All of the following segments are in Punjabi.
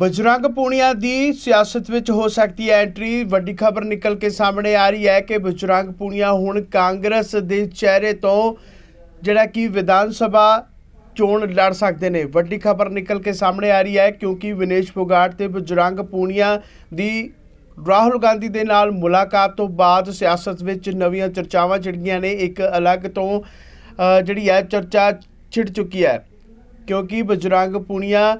ਬਜਰੰਗ ਪੂਣੀਆ ਦੀ ਸਿਆਸਤ ਵਿੱਚ ਹੋ ਸਕਦੀ ਹੈ ਐਂਟਰੀ। ਵੱਡੀ ਖਬਰ ਨਿਕਲ ਕੇ ਸਾਹਮਣੇ ਆ ਰਹੀ ਹੈ ਕਿ ਬਜਰੰਗ ਪੂਣੀਆ ਹੁਣ ਕਾਂਗਰਸ ਦੇ ਚਿਹਰੇ ਤੋਂ ਜਿਹੜਾ ਕਿ ਵਿਧਾਨ ਸਭਾ ਚੋਣ ਲੜ ਸਕਦੇ ਨੇ। ਵੱਡੀ ਖਬਰ ਨਿਕਲ ਕੇ ਸਾਹਮਣੇ ਆ ਰਹੀ ਹੈ ਕਿਉਂਕਿ ਵਿਨੇਸ਼ ਫੋਗਾਟ ਤੇ ਬਜਰੰਗ ਪੂਣੀਆ ਦੀ ਰਾਹੁਲ ਗਾਂਧੀ ਦੇ ਨਾਲ ਮੁਲਾਕਾਤ ਤੋਂ ਬਾਅਦ ਸਿਆਸਤ ਵਿੱਚ ਨਵੀਆਂ ਚਰਚਾਵਾਂ ਜਿਹੜੀਆਂ ਨੇ, ਇੱਕ ਅਲੱਗ ਤੋਂ ਜਿਹੜੀ ਹੈ, ਚਰਚਾ ਛਿੜ ਚੁੱਕੀ ਹੈ। ਕਿਉਂਕਿ ਬਜਰੰਗ ਪੂਣੀਆ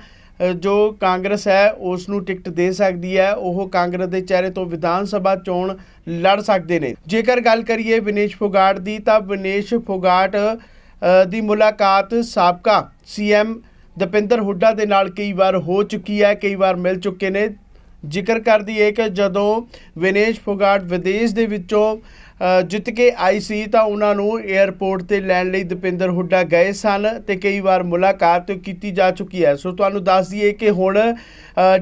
ਜੋ ਕਾਂਗਰਸ ਹੈ ਉਸ ਨੂੰ ਟਿਕਟ ਦੇ ਸਕਦੀ ਹੈ, ਉਹ ਕਾਂਗਰਸ ਦੇ ਚਿਹਰੇ ਤੋਂ ਵਿਧਾਨ ਸਭਾ ਚੋਣ ਲੜ ਸਕਦੇ ਨੇ। ਜੇਕਰ ਗੱਲ ਕਰੀਏ ਵਿਨੇਸ਼ ਫੋਗਾਟ ਦੀ, ਤਾਂ ਵਿਨੇਸ਼ ਫੋਗਾਟ ਦੀ ਮੁਲਾਕਾਤ ਸਾਬਕਾ ਸੀਐਮ ਦਪਿੰਦਰ ਹੁੱਡਾ ਦੇ ਨਾਲ ਕਈ ਵਾਰ ਹੋ ਚੁੱਕੀ ਹੈ, ਕਈ ਵਾਰ ਮਿਲ ਚੁੱਕੇ ਨੇ। ਜ਼ਿਕਰ ਕਰਦੀ ਹੈ ਕਿ ਜਦੋਂ ਵਿਨੇਸ਼ ਫੋਗਾਟ ਵਿਦੇਸ਼ ਦੇ ਵਿੱਚੋਂ ਜਿੱਤ ਕੇ ਆਈ ਸੀ ਤਾਂ ਉਹਨਾਂ ਨੂੰ 에ਅਰਪੋਰਟ ਤੇ ਲੈਣ ਲਈ ਦਪਿੰਦਰ ਹੁੱਡਾ ਗਏ ਸਨ ਤੇ ਕਈ ਵਾਰ ਮੁਲਾਕਾਤ ਕੀਤੀ ਜਾ ਚੁੱਕੀ ਹੈ। ਸੋ ਤੁਹਾਨੂੰ ਦੱਸ ਦਈਏ ਕਿ ਹੁਣ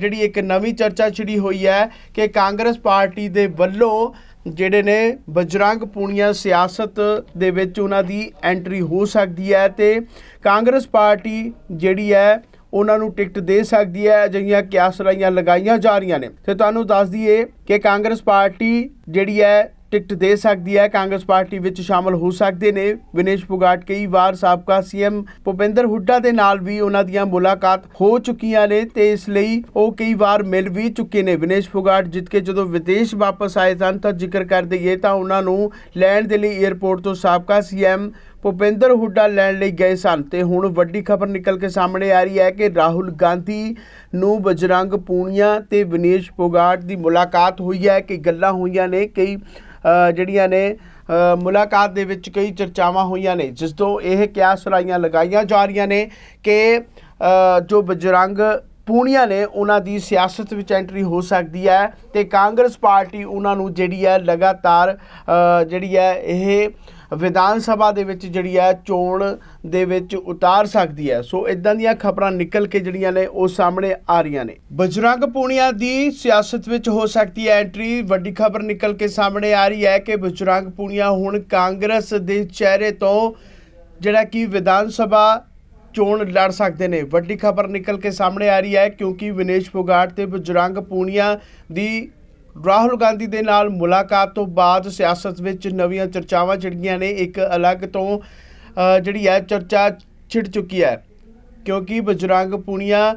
ਜਿਹੜੀ ਇੱਕ ਨਵੀਂ ਚਰਚਾ ਛਿੜੀ ਹੋਈ ਹੈ ਕਿ ਕਾਂਗਰਸ ਪਾਰਟੀ ਦੇ ਵੱਲੋਂ ਜਿਹੜੇ ਨੇ ਬਜਰੰਗ ਪੂਣੀਆ ਸਿਆਸਤ ਦੇ ਵਿੱਚ ਉਹਨਾਂ ਦੀ ਐਂਟਰੀ ਹੋ ਸਕਦੀ ਹੈ ਤੇ ਕਾਂਗਰਸ ਪਾਰਟੀ ਜਿਹੜੀ ਹੈ ਉਹਨਾਂ ਨੂੰ ਟਿਕਟ ਦੇ ਸਕਦੀ ਹੈ, ਅਜਿਹੀਆਂ ਕਿਆਸ ਲਗਾਈਆਂ ਜਾ ਰਹੀਆਂ ਨੇ। ਤੇ ਤੁਹਾਨੂੰ ਦੱਸ ਦਈਏ ਕਿ ਕਾਂਗਰਸ ਪਾਰਟੀ ਜਿਹੜੀ ਹੈ, ਟਿਕਟ ਦੇ ਸਕਦੀ ਹੈ। ਕਾਂਗਰਸ ਪਾਰਟੀ ਵਿੱਚ ਸ਼ਾਮਲ ਹੋ ਸਕਦੇ ਨੇ। ਵਿਨੇਸ਼ ਫੋਗਾਟ ਕਈ ਵਾਰ ਸਾਬਕਾ ਸੀਐਮ ਭੁਪਿੰਦਰ ਹੁੱਡਾ ਦੇ ਨਾਲ ਵੀ ਉਹਨਾਂ ਦੀਆਂ ਮੁਲਾਕਾਤ ਹੋ ਚੁੱਕੀਆਂ ਨੇ ਤੇ ਇਸ ਲਈ ਉਹ ਕਈ ਵਾਰ ਮਿਲ ਵੀ ਚੁੱਕੇ ਨੇ। ਵਿਨੇਸ਼ ਫੋਗਾਟ ਜਿੱਤ ਕੇ ਜਦੋਂ ਵਿਦੇਸ਼ ਵਾਪਸ ਆਏ ਸਨ ਤਾਂ ਜ਼ਿਕਰ ਕਰ ਦਈਏ ਤਾਂ ਉਹਨਾਂ ਨੂੰ ਲੈਣ ਦੇ ਲਈ 에ਅਰਪੋਰਟ ਤੋਂ ਸਾਬਕਾ ਸੀਐਮ ਭੁਪਿੰਦਰ ਹੁੱਡਾ ਲੈਣ ਲਈ ਗਏ ਸਨ ਤੇ ਹੁਣ ਵੱਡੀ ਖਬਰ ਨਿਕਲ ਕੇ ਸਾਹਮਣੇ ਆ ਰਹੀ ਹੈ ਕਿ ਰਾਹੁਲ ਗਾਂਧੀ ਨੂੰ ਬਜਰੰਗ ਪੂਨੀਆ ਤੇ ਵਿਨੇਸ਼ ਫੋਗਾਟ ਦੀ ਮੁਲਾਕਾਤ ਹੋਈ ਹੈ। ਕਿ ਗੱਲਾਂ ਹੋਈਆਂ ਨੇ, ਕਈ ਜਿਹੜੀਆਂ ਨੇ ਮੁਲਾਕਾਤ ਦੇ ਵਿੱਚ ਕਈ ਚਰਚਾਵਾਂ ਹੋਈਆਂ ਨੇ, ਜਿਸ ਤੋਂ ਇਹ ਕਿਆਸ ਸੁਰਾਈਆਂ ਲਗਾਈਆਂ ਜਾ ਰਹੀਆਂ ਨੇ ਕਿ ਜੋ ਬਜਰੰਗ ਪੂਣੀਆਂ ਨੇ ਉਹਨਾਂ ਦੀ ਸਿਆਸਤ ਵਿੱਚ ਐਂਟਰੀ ਹੋ ਸਕਦੀ ਹੈ ਤੇ ਕਾਂਗਰਸ ਪਾਰਟੀ ਉਹਨਾਂ ਨੂੰ ਜਿਹੜੀ ਹੈ ਲਗਾਤਾਰ ਜਿਹੜੀ ਹੈ ਇਹ ਵਿਧਾਨ ਸਭਾ ਦੇ ਵਿੱਚ ਜਿਹੜੀ ਹੈ ਚੋਣ ਦੇ ਵਿੱਚ ਉਤਾਰ ਸਕਦੀ ਹੈ। ਸੋ ਇਦਾਂ ਦੀਆਂ ਖਬਰਾਂ ਨਿਕਲ ਕੇ ਜਿਹੜੀਆਂ ਨੇ ਉਹ ਸਾਹਮਣੇ ਆ ਰਹੀਆਂ ਨੇ। ਬਜਰੰਗ ਪੂਣੀਆ ਦੀ ਸਿਆਸਤ ਵਿੱਚ ਹੋ ਸਕਦੀ ਹੈ ਐਂਟਰੀ। ਵੱਡੀ ਖਬਰ ਨਿਕਲ ਕੇ ਸਾਹਮਣੇ ਆ ਰਹੀ ਹੈ ਕਿ ਬਜਰੰਗ ਪੂਣੀਆ ਹੁਣ ਕਾਂਗਰਸ ਦੇ ਚਿਹਰੇ ਤੋਂ ਜਿਹੜਾ ਕਿ ਵਿਧਾਨ ਸਭਾ ਚੋਣ ਲੜ ਸਕਦੇ ਨੇ। ਵੱਡੀ ਖਬਰ ਨਿਕਲ ਕੇ ਸਾਹਮਣੇ ਆ ਰਹੀ ਹੈ ਕਿਉਂਕਿ ਵਿਨੇਸ਼ ਫੋਗਾਟ ਤੇ ਬਜਰੰਗ ਪੂਣੀਆ ਦੀ ਰਾਹੁਲ ਗਾਂਧੀ ਦੇ ਨਾਲ ਮੁਲਾਕਾਤ ਤੋਂ ਬਾਅਦ ਸਿਆਸਤ ਵਿੱਚ ਨਵੀਆਂ ਚਰਚਾਵਾਂ ਜਿਹੜੀਆਂ ਨੇ, ਇੱਕ ਅਲੱਗ ਤੋਂ ਜਿਹੜੀ ਹੈ, ਚਰਚਾ ਛਿੜ ਚੁੱਕੀ ਹੈ। ਕਿਉਂਕਿ ਬਜਰੰਗ ਪੂਣੀਆ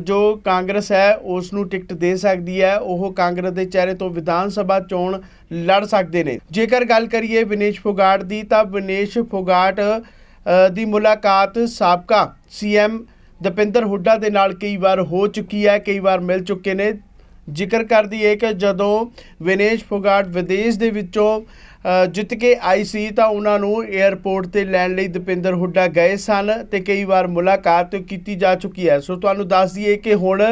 ਜੋ ਕਾਂਗਰਸ ਹੈ ਉਸ ਨੂੰ ਟਿਕਟ ਦੇ ਸਕਦੀ ਹੈ। ਉਹ ਕਾਂਗਰਸ ਦੇ ਚਿਹਰੇ ਤੋਂ ਵਿਧਾਨ ਸਭਾ ਚੋਣ ਲੜ ਸਕਦੇ ਨੇ। ਜੇਕਰ ਗੱਲ ਕਰੀਏ ਵਿਨੇਸ਼ ਫੋਗਾਟ ਦੀ, ਤਾਂ ਵਿਨੇਸ਼ ਫੋਗਾਟ ਦੀ ਮੁਲਾਕਾਤ ਸਾਬਕਾ ਸੀਐਮ ਦਪਿੰਦਰ ਹੁੱਡਾ ਦੇ ਨਾਲ ਕਈ ਵਾਰ ਹੋ ਚੁੱਕੀ ਹੈ, ਕਈ ਵਾਰ ਮਿਲ ਚੁੱਕੇ ਨੇ। ਜ਼ਿਕਰ ਕਰਦੀ ਹੈ ਕਿ ਜਦੋਂ ਵਿਨੇਸ਼ ਫੋਗਾਟ ਵਿਦੇਸ਼ ਦੇ ਵਿੱਚੋਂ ਜਿੱਤ ਕੇ ਆਈ ਸੀ ਤਾਂ ਉਹਨਾਂ ਨੂੰ 에ਅਰਪੋਰਟ ਤੇ ਲੈਣ ਲਈ ਦਪਿੰਦਰ ਹੁੱਡਾ ਗਏ ਸਨ ਤੇ ਕਈ ਵਾਰ ਮੁਲਾਕਾਤ ਕੀਤੀ ਜਾ ਚੁੱਕੀ ਹੈ। ਸੋ ਤੁਹਾਨੂੰ ਦੱਸ ਦਈਏ ਕਿ ਹੁਣ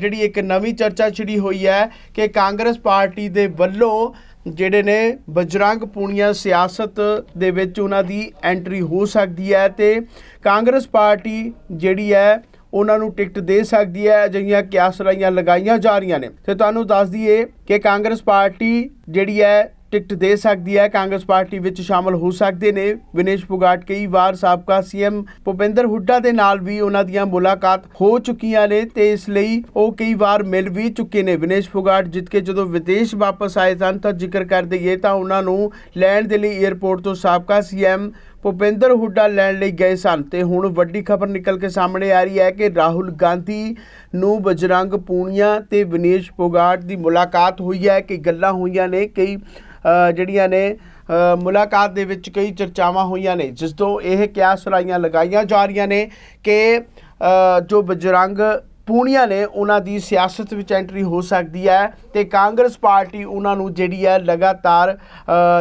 ਜਿਹੜੀ ਇੱਕ ਨਵੀਂ ਚਰਚਾ ਛਿੜੀ ਹੋਈ ਹੈ ਕਿ ਕਾਂਗਰਸ ਪਾਰਟੀ ਦੇ ਵੱਲੋਂ ਜਿਹੜੇ ਨੇ ਬਜਰੰਗ ਪੂਣੀਆਂ ਸਿਆਸਤ ਦੇ ਵਿੱਚ ਉਹਨਾਂ ਦੀ ਐਂਟਰੀ ਹੋ ਸਕਦੀ ਹੈ ਤੇ ਕਾਂਗਰਸ ਪਾਰਟੀ ਜਿਹੜੀ ਹੈ ਉਹਨਾਂ ਨੂੰ ਟਿਕਟ ਦੇ ਸਕਦੀ ਹੈ, ਅਜਿਹੀਆਂ ਕਿਆਸ ਲਗਾਈਆਂ ਜਾ ਰਹੀਆਂ ਨੇ। ਤੇ ਤੁਹਾਨੂੰ ਦੱਸ ਦਈਏ ਕਿ ਕਾਂਗਰਸ ਪਾਰਟੀ ਜਿਹੜੀ ਹੈ, ਟਿਕਟ ਦੇ ਸਕਦੀ ਹੈ। ਕਾਂਗਰਸ ਪਾਰਟੀ ਵਿੱਚ ਸ਼ਾਮਲ ਹੋ ਸਕਦੇ ਨੇ। ਵਿਨੇਸ਼ ਫੋਗਾਟ ਕਈ ਵਾਰ ਸਾਬਕਾ ਸੀਐਮ ਭੁਪਿੰਦਰ ਹੁੱਡਾ ਦੇ ਨਾਲ ਵੀ ਉਹਨਾਂ ਦੀਆਂ ਮੁਲਾਕਾਤ ਹੋ ਚੁੱਕੀਆਂ ਨੇ ਤੇ ਇਸ ਲਈ ਉਹ ਕਈ ਵਾਰ ਮਿਲ ਵੀ ਚੁੱਕੇ ਨੇ। ਵਿਨੇਸ਼ ਫੋਗਾਟ ਜਿੱਤ ਕੇ ਜਦੋਂ ਵਿਦੇਸ਼ ਵਾਪਸ ਆਏ ਸਨ ਤਾਂ ਜ਼ਿਕਰ ਕਰ ਦਈਏ ਤਾਂ ਉਹਨਾਂ ਨੂੰ ਲੈਣ ਦੇ ਲਈ 에ਅਰਪੋਰਟ ਤੋਂ ਸਾਬਕਾ ਸੀਐਮ ਭੁਪਿੰਦਰ ਹੁੱਡਾ ਲੈਣ ਲਈ ਗਏ ਸਨ ਤੇ ਹੁਣ ਵੱਡੀ ਖਬਰ ਨਿਕਲ ਕੇ ਸਾਹਮਣੇ ਆ ਰਹੀ ਹੈ ਕਿ ਰਾਹੁਲ ਗਾਂਧੀ ਨੂੰ ਬਜਰੰਗ ਪੂਣੀਆ ਤੇ ਵਿਨੇਸ਼ ਫੋਗਾਟ ਦੀ ਮੁਲਾਕਾਤ ਹੋਈ ਹੈ। ਕਿ ਗੱਲਾਂ ਹੋਈਆਂ ਨੇ, ਕਈ ਜਿਹੜੀਆਂ ਨੇ ਮੁਲਾਕਾਤ ਦੇ ਵਿੱਚ ਕਈ ਚਰਚਾਵਾਂ ਹੋਈਆਂ ਨੇ, ਜਿਸ ਤੋਂ ਇਹ ਕਿਆਸ ਸੁਰਾਈਆਂ ਲਗਾਈਆਂ ਜਾ ਰਹੀਆਂ ਨੇ ਕਿ ਜੋ ਬਜਰੰਗ ਪੂਣੀਆਂ ਨੇ ਉਹਨਾਂ ਦੀ ਸਿਆਸਤ ਵਿੱਚ ਐਂਟਰੀ ਹੋ ਸਕਦੀ ਹੈ ਤੇ ਕਾਂਗਰਸ ਪਾਰਟੀ ਉਹਨਾਂ ਨੂੰ ਜਿਹੜੀ ਹੈ ਲਗਾਤਾਰ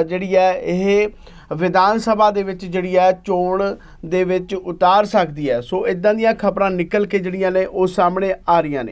ਜਿਹੜੀ ਹੈ ਇਹ ਵਿਧਾਨ ਸਭਾ ਦੇ ਵਿੱਚ ਜਿਹੜੀ ਹੈ ਚੋਣ ਦੇ ਵਿੱਚ ਉਤਾਰ ਸਕਦੀ ਹੈ। ਸੋ ਇਦਾਂ ਦੀਆਂ ਖਬਰਾਂ ਨਿਕਲ ਕੇ ਜਿਹੜੀਆਂ ਨੇ ਉਹ ਸਾਹਮਣੇ ਆ ਰਹੀਆਂ ਨੇ।